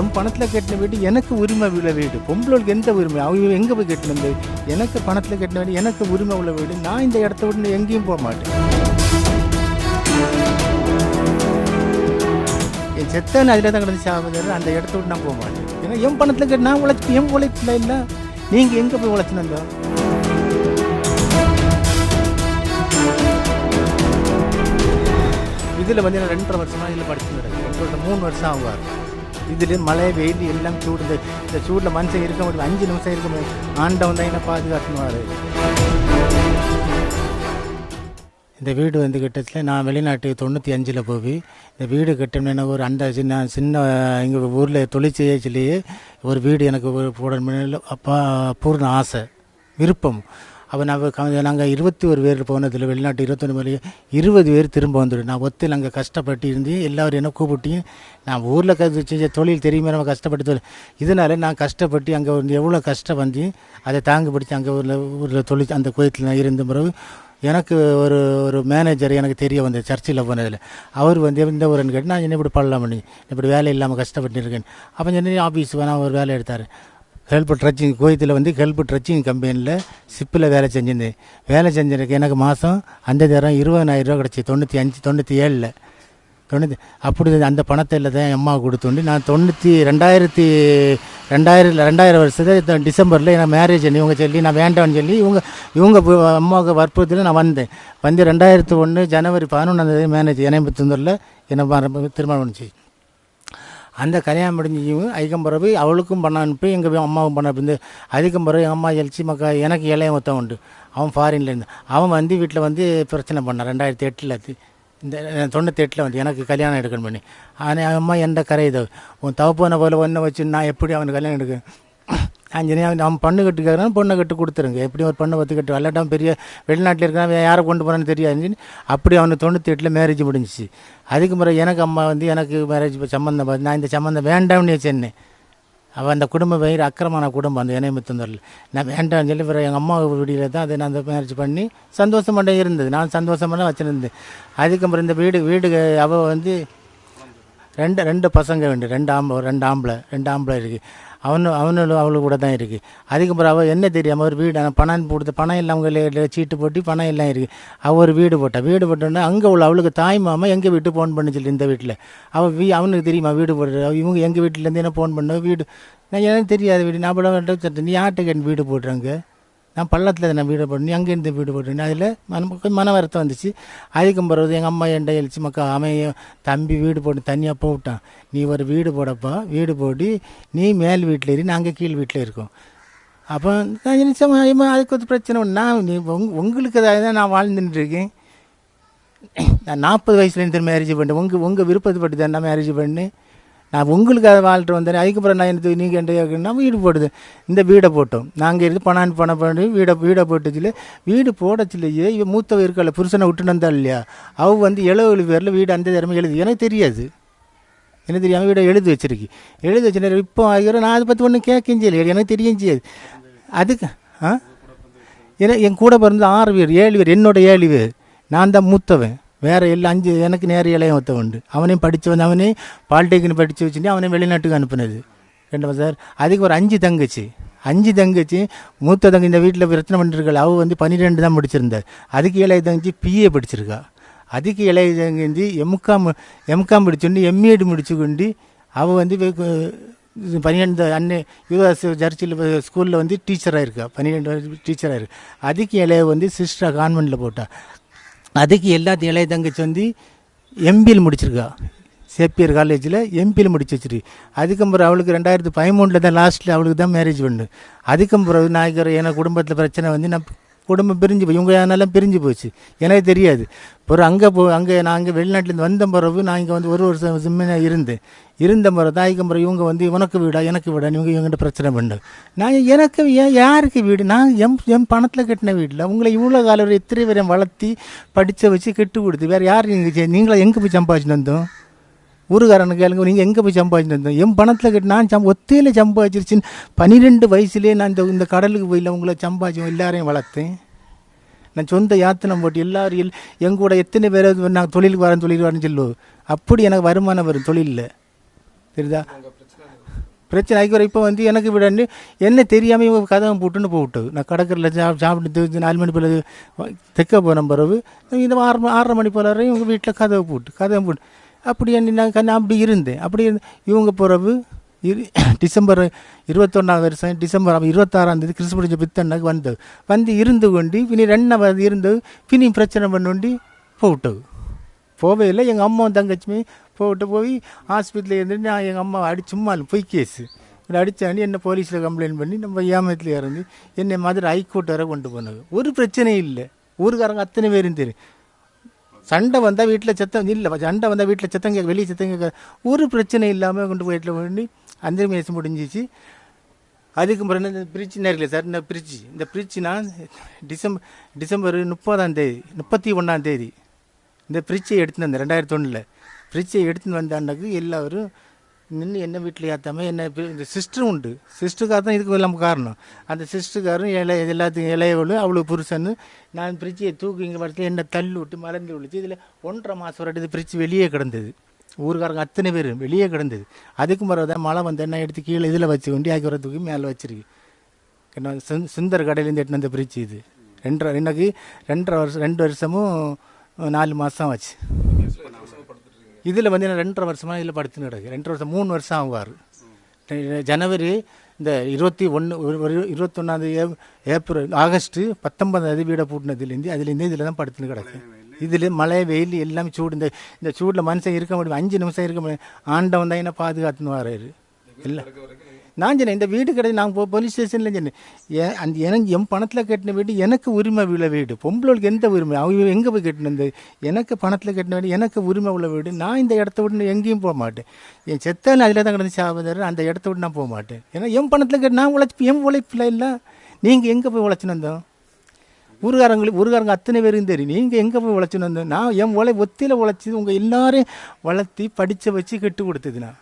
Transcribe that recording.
என் பணத்தில் கட்டின வீடு எனக்கு உரிமை உள்ள வீடு. பொம்பளைக்கு எந்த உரிமை? அவங்க எங்கே போய் கட்டினது எனக்கு பணத்தில் கட்டின வீடு எனக்கு உரிமை உள்ள வீடு. நான் இந்த இடத்த விட்டு எங்கேயும் போக மாட்டேன். என் செத்தன் அதில் தான் கிடந்து சாவது அந்த இடத்த விட்டு நான் போக மாட்டேன். ஏன்னா என் பணத்தில் கட்டி நான் உழைச்சி என் உழைப்பில் இல்லை. நீங்கள் எங்கே போய் உழைச்சினந்தோ இதில் வந்து நான் ரெண்டரை வருஷமாக இதில் படிச்சுட்டு இருக்கேன். ரெண்டு மூணு வருஷம் ஆகுவார் இதில் மழை வெயில் எல்லாம் சூடு இந்த சூடில் மனுஷன் இருக்க முடியும்? அஞ்சு நிமிஷம் இருக்க முடியும்? ஆண்டவன் தான் என்ன பாதுகாக்கணுவார் இந்த வீடு வந்து கட்டத்தில் நான் வெளிநாட்டுக்கு தொண்ணூற்றி அஞ்சில் போய் இந்த வீடு கட்டணும்னு ஒரு அந்த சின்ன சின்ன எங்கள் ஊரில் தொழிற்சேச்சிலேயே ஒரு வீடு எனக்கு ஒரு போடணும்னு அப்பா பூர்ண ஆசை விருப்பம். அப்போ நான் நாங்கள் இருபத்தி ஒரு பேர் போனதில் வெளிநாட்டு இருபத்தொன்று மேலே இருபது பேர் திரும்ப வந்துடும். நான் ஒத்தில் அங்கே கஷ்டப்பட்டு இருந்து எல்லோரும் என்ன கூப்பிட்டு நான் ஊரில் செஞ்ச தொழில் தெரியுமே நம்ம கஷ்டப்பட்டு தொழில். இதனால நான் கஷ்டப்பட்டு அங்கே வந்து எவ்வளோ கஷ்டம் வந்து அதை தாங்க பிடிச்சி அங்கே ஊரில் ஊரில் தொழில் அந்த கோயத்தில் நான் இருந்த பிறகு எனக்கு ஒரு ஒரு மேனேஜர் எனக்கு தெரிய வந்தது சர்ச்சில் போனதில் அவர் வந்து இந்த ஊருன்னு கேட்டு நான் என்ன இப்படி பண்ணலாம் பண்ணி இப்படி வேலை இல்லாமல் கஷ்டப்பட்டு இருக்கேன். அப்போ என்ன ஆஃபீஸ் வேணால் ஒரு வேலை எடுத்தார். ஹெல்ப் ட்ரச்சிங் கோயத்தில் வந்து ஹெல்ப் ட்ரச்சிங் கம்பெனியில் சிப்பில் வேலை செஞ்சிருந்தேன். வேலை செஞ்சிருக்கு எனக்கு மாதம் அந்த தரம் இருபதாயிரம் கிடச்சி தொண்ணூற்றி அஞ்சு தொண்ணூற்றி ஏழில். தொண்ணூற்றி அப்படி அந்த பணத்தை இல்லை தான் அம்மா கொடுத்துண்டு நான் தொண்ணூற்றி ரெண்டாயிரத்தி ரெண்டாயிரம் ரெண்டாயிரம் வருஷத்தை டிசம்பரில் நான் மேரேஜ் இவங்க சொல்லி நான் வேண்டாம்னு சொல்லி இவங்க இவங்க அம்மாவுக்கு வற்புறுத்தில் நான் வந்தேன். வந்து ரெண்டாயிரத்து ஒன்று ஜனவரி பதினொன்றாந்தேதி மேரேஜ் இணைப்பு என்ன என்னை திருமணம் பண்ணிச்சு அந்த கல்யாணம் முடிஞ்சியும் அதுக்கும் பிறகு அவளுக்கும் பண்ண அனுப்பி எங்கள் அம்மாவும் பண்ண அனுப்பி அதுக்கும் பிறகு எங்கள் அம்மா எழுச்சி மக்கா எனக்கு இளைய மொத்தம் உண்டு. அவன் ஃபாரின்ல இருந்து. அவன் வந்து வீட்டில் வந்து பிரச்சனை பண்ணான். ரெண்டாயிரத்தி எட்டில் இந்த தொண்ணூற்றி எட்டில் வந்து எனக்கு கல்யாணம் எடுக்கணும் பண்ணி. ஆனால் அம்மா எந்த கரை இது உன் தவப்பான போல ஒன்றை வச்சு நான் எப்படி அவனுக்கு கல்யாணம் எடுக்க ஆஞ்சநேயா அவன் அவன் பொண்ணு கட்டு கேட்குறான் பொண்ணை கட்டு கொடுத்துருங்க. எப்படி ஒரு பொண்ணை பத்து கட்டு விளாட்டான் பெரிய வெளிநாட்டில் இருக்கான் யாரை கொண்டு போகிறான்னு தெரியாது அப்படி அவனுக்கு தொண்ணூற்றி எட்டில் மேரேஜ் முடிஞ்சிச்சு. அதுக்கு முறை எனக்கு அம்மா வந்து எனக்கு மேரேஜ் சம்மந்தம் பார்த்து நான் இந்த சம்மந்தம் வேண்டாம்னு வச்சேன்னு அவள் அந்த குடும்பம் வயிறு அக்கிரமான குடும்பம் அந்த இணையமுத்தந்தரில் நான் வேண்டாம்னு சொல்லி பிறகு எங்கள் அம்மா வீடியில் தான் அதை நான் அந்த மேரேஜ் பண்ணி சந்தோஷமாக இருந்தது. நான் சந்தோஷமாக வச்சுருந்தேன். அதுக்கப்புறம் இந்த வீடு வீடு அவள் வந்து ரெண்டு ரெண்டு பசங்க வேண்டு ரெண்டு ஆம்பளை ரெண்டு ஆம்பளை ரெண்டு ஆம்பளை இருக்குது அவனு அவனும் அவளுக்கு கூட தான் இருக்குது அதுக்கப்புறம் அவள் என்ன தெரியாமல் ஒரு வீடு பணம் கொடுத்து பணம் இல்லாமல் சீட்டு போட்டி பணம் எல்லாம் இருக்குது அவள் ஒரு வீடு போட்டா வீடு போட்டோன்னே அங்கே உள்ள அவளுக்கு தாய் மாமா எங்கள் வீட்டு ஃபோன் பண்ணி சொல்லி இந்த வீட்டில். அவள் வீ அவனுக்கு தெரியுமா வீடு போடுற இவங்க எங்கள் வீட்டிலேருந்து என்ன ஃபோன் பண்ண வீடு? நான் எனக்கு தெரியாது வீடு. நான் படம் நீ யார்கிட்ட கேட்டு வீடு போடுறாங்க நான் பள்ளத்தில் நான் வீடு போட்டேன் அங்கேருந்து வீடு போட்டேன் அதில் மன கொஞ்சம் மன வருத்தம் வந்துச்சு. அதுக்கும் பிறகு எங்கள் அம்மா என்ட எழுச்சி மக்கா அவன் தம்பி வீடு போட்டு தனியாக போட்டான். நீ ஒரு வீடு போடப்பா. வீடு போட்டு நீ மேல் வீட்டில் இரு நாங்கள் கீழ் வீட்டில் இருக்கோம். அப்போ நான் நினச்சேன் அதுக்கு ஒரு பிரச்சனை ஒன்று நான் நீ உங் உங்களுக்கு தான் நான் வாழ்ந்துட்டு இருக்கேன். நான் நாற்பது வயசுலேருந்து மேரேஜ் பண்ணேன். உங்கள் உங்கள் விருப்பத்தை தான் நான் மேரேஜ் பண்ணேன். நான் உங்களுக்கு அதை வாழ்ட்டு வந்தேன் அதுக்கப்புறம் நான் எனக்கு நீங்கள் என்ன வீடு போடுது. இந்த வீடை போட்டோம். நாங்கள் இருந்து பணம் பணம் பண்ணி வீடை வீடை போட்டதில் வீடு போடச்சில்லையே இவன் மூத்தவ இருக்கல புருஷனை விட்டுன்னு வந்தா இல்லையா? அவ வந்து எழுபது பேரில் வீடு அந்த திறமை எழுது. எனக்கு தெரியாது. எனக்கு தெரியாமல் வீடை எழுதி வச்சிருக்கு. எழுதி வச்சு இப்போ ஆகிற நான் அதை பற்றி ஒன்றும் கேட்கும் செய்யல. எனக்கு தெரியும் செய்யாது. அதுக்கு ஆ? ஏன்னா என் கூட பிறந்த ஆறு பேர் ஏழு பேர். என்னோட ஏழு பேர். நான் தான் மூத்தவன். வேறு எல்லாம் அஞ்சு எனக்கு நேர இளைய ஒருத்தன் உண்டு. அவனையும் படித்து வந்து அவனையும் பாலிடெக்னிக் படித்து வச்சுட்டு அவனையும் வெளிநாட்டுக்கு அனுப்புனது. ரெண்டு சார் அதுக்கு ஒரு அஞ்சு தங்கச்சி. அஞ்சு தங்கச்சி மூத்த தங்கச்சி இந்த வீட்டில் பிரச்சனை பண்ணிருக்காள் அவள் வந்து பன்னிரெண்டு தான் முடிச்சிருந்தார் அதுக்கு இளைய தங்கச்சி பிஏ படிச்சிருக்கா. அதுக்கு இளைய தங்கச்சி எம்காம் எம்காம் முடிச்சுண்டு எம்ஏடி முடிச்சு கொண்டு அவள் வந்து பன்னிரெண்டு அன்னை யுவதாஸ் சர்ச்சில் ஸ்கூலில் வந்து டீச்சராக இருக்கா. பன்னிரெண்டு டீச்சராக இருக்கு. அதுக்கு இளைய வந்து சிஸ்டர் கான்வெண்ட்டில் போட்டா. அதுக்கு எல்லாத்தையும் இளைய தங்கச்சி வந்து எம்பிஎல் முடிச்சிருக்கா. சேப்பியர் காலேஜில் எம்பியில் முடிச்சு வச்சிருக்கு அதுக்கும் பிறகு அவளுக்கு ரெண்டாயிரத்து பதிமூணில் தான் லாஸ்ட்டில் அவளுக்கு தான் மேரேஜ் பண்ணு அதுக்கும் பிறகு நாய்க்கிற எனக்கு குடும்பத்தில் பிரச்சனை வந்து நான் குடும்பம் பிரிஞ்சு போய் இவங்க அதனால பிரிஞ்சு போச்சு. எனக்கு தெரியாது. பிறகு அங்கே போ அங்கே நான் அங்கே வெளிநாட்டிலேருந்து வந்த பிறகு நான் இங்கே வந்து ஒரு வருஷம் சிம்மனா இருந்தேன். இருந்த பிறகு தாய்க்கு பிறகு இவங்க வந்து உனக்கு வீடா எனக்கு வீடா? இவங்க இவங்ககிட்ட பிரச்சனை பண்ணு நான் எனக்கு ஏன் யாருக்கு வீடு? நான் எம் என் பணத்தில் கட்டின வீட்டில் உங்களை இவ்வளோ காலம் வரை எத்தனை வளர்த்தி படித்த வச்சு கெட்டு கொடுத்து வேறு யார் நீங்கள் நீங்களா எங்கே போய் சம்பாதிச்சுட்டு வந்தோம்? ஊருக்காரனு கேளுங்க நீங்கள் எங்கே போய் சம்பாதிச்சுட்டு என் பணத்தில் கேட்டு நான் சம் ஒத்தையில் சம்பாதிச்சிருச்சுன்னு பன்னிரெண்டு வயசுலேயே நான் இந்த இந்த கடலுக்கு போய் உங்களை சம்பாதிச்சோம் எல்லாரையும் வளர்த்தேன். நான் சொந்த யாத்தனை போட்டு எல்லாரும் எல் எங்க கூட எத்தனை பேர் நான் தொழிலுக்கு வரேன் தொழிலுக்கு வரேன்னு சொல்லுவோம் அப்படி எனக்கு வருமானம் வரும் தொழிலில். தெரியுதா? பிரச்சனை. ஆகிக்கிற இப்போ வந்து எனக்கு விடன்னு என்ன தெரியாமல் இவங்க கதவை போட்டுன்னு போட்டு. நான் கடற்கரையில் சாப்பிட்டு நாலு மணி போல் தெக்க போன பிறகு இந்த ஆறு ஆறரை மணி போல வரையும் இவங்க வீட்டில் கதவை போட்டு கதவை போட்டு. அப்படி என்ன நான் நான் அப்படி இருந்தேன். அப்படி இவங்க பிறகு இரு டிசம்பர் இருபத்தொன்னாம் வருஷம் டிசம்பர் இருபத்தாறாம் தேதி கிறிஸ்துமஸ் பித்தண்ணாக்கு வந்தது. வந்து இருந்து கொண்டு பின்னி ரெண்டாவது இருந்தது பின்னி பிரச்சனை பண்ணி போட்டது. போவே இல்லை. எங்கள் அம்மாவும் தங்கச்சியுமே போட்டு போய் ஹாஸ்பிட்டலில் இருந்துட்டு நான் எங்கள் அம்மா அடி சும்மா போய் பொய் கேஸு இப்படி அடித்தாண்டி என்ன போலீஸில் கம்ப்ளைண்ட் பண்ணி நம்ம ஏமத்தில் இறந்து என்னை மதுரை ஹைகோர்ட் வரை கொண்டு போனது. ஒரு பிரச்சனையும் இல்லை. ஊருக்காரங்க அத்தனை பேரும் தெரியும். சண்டை வந்தால் வீட்டில் சத்தம் இல்லை சண்டை வந்தால் வீட்டில் சத்தம் கேட்க வெளியே சத்தம் கேட்க ஒரு பிரச்சனை இல்லாமல் கொண்டு போய் வீட்டில் பண்ணி அந்த மேசம் முடிஞ்சிச்சு. அதுக்கு பிறகு இந்த பிரிட்ஜ் நேரில் சார்? இந்த பிரிட்ஜ் இந்த பிரிட்ஜ்னா டிசம்பர் டிசம்பர் முப்பதாம் தேதி முப்பத்தி ஒன்றாம் தேதி இந்த ஃப்ரிட்ஜை எடுத்துன்னு வந்தேன் ரெண்டாயிரத்தி ஒன்றில் பிரிட்ஜை எடுத்துன்னு வந்தான்னாக்க எல்லோரும் நின்று என்ன வீட்டில் ஏற்றாம என்ன இந்த சிஸ்டரும் உண்டு. சிஸ்டருக்காக தான் இதுக்கு எல்லாம் காரணம். அந்த சிஸ்டருக்காரும் இலை எல்லாத்துக்கும் இலையவளும் அவ்வளோ புருஷன்னு. நான் ஃப்ரிட்ஜை தூக்கி இங்கே படத்தில் என்ன தள்ளி விட்டு மறந்து விழிச்சு இதில் ஒன்றரை மாதம் வரைக்கும் இது ஃப்ரிட்ஜ் வெளியே கிடந்தது. ஊருக்காரங்க அத்தனை பேர் வெளியே கிடந்தது. அதுக்கு பிறகு தான் மழை வந்து என்ன எடுத்து கீழே இதில் வச்சு கொண்டு ஆக்கி வரத்துக்கு மேலே வச்சிருக்கு. என்ன சுந்தர் கடையிலேருந்து எட்டுன அந்த ஃப்ரிட்ஜ் இது. ரெண்டரை எனக்கு ரெண்டரை வருஷம் ரெண்டு வருஷமும் நாலு மாதம் ஆச்சு. இதில் வந்து நான் ரெண்டரை வருஷமாக இதில் படுத்துன்னு கிடக்கு. ரெண்டரை வருஷம் மூணு வருஷம் ஆகுவார். ஜனவரி இந்த இருபத்தி ஒன்று ஒரு இருபத்தொன்னாந்தேதி ஏப்ரல் ஆகஸ்ட்டு பத்தொன்பதாம் தேதி வீடை பூட்டினதுலேருந்து அதுலேருந்து இதில் தான் படுத்துன்னு கிடக்கு. இதில் மழை வெயில் எல்லாமே சூடு. இந்த இந்த சூடில் மனுஷன் இருக்க முடியும். அஞ்சு நிமிஷம் இருக்க முடியும். ஆண்டவன் தான் என்ன பாதுகாத்துன்னு வராரு. எல்லாம் நான் சொன்னேன் இந்த வீடு கிடையாது நான் போ போலீஸ் ஸ்டேஷனில் சொன்னேன். ஏன் அந்த எனக்கு என் பணத்தில் கட்டின வீடு எனக்கு உரிமை உள்ள வீடு. பொம்பளைக்கு எந்த உரிமை? அவங்க எங்கே போய் கட்டினது எனக்கு பணத்தில் கட்டின வீடு எனக்கு உரிமை உள்ள வீடு. நான் இந்த இடத்த விட்டு எங்கேயும் போக மாட்டேன். என் செத்தாலும் அதில் தான் கிடந்து சாவதாரு அந்த இடத்த விட்டு நான் போக மாட்டேன். ஏன்னா என் பணத்தில் கட்டி நான் உழைச்சி என் உழைப்பில் இல்லை. நீங்கள் எங்கே போய் உழைச்சின்னு வந்தோம்? ஊருகாரங்களுக்கு ஊருகாரங்க அத்தனை பேரும் தெரியும். நீங்கள் எங்கே போய் உழைச்சின்னு வந்தோம்? நான் என் உழை ஒத்தியில் உழைச்சி உங்கள் எல்லாரையும் வளர்த்தி படித்த வச்சு கெட்டு கொடுத்தது நான்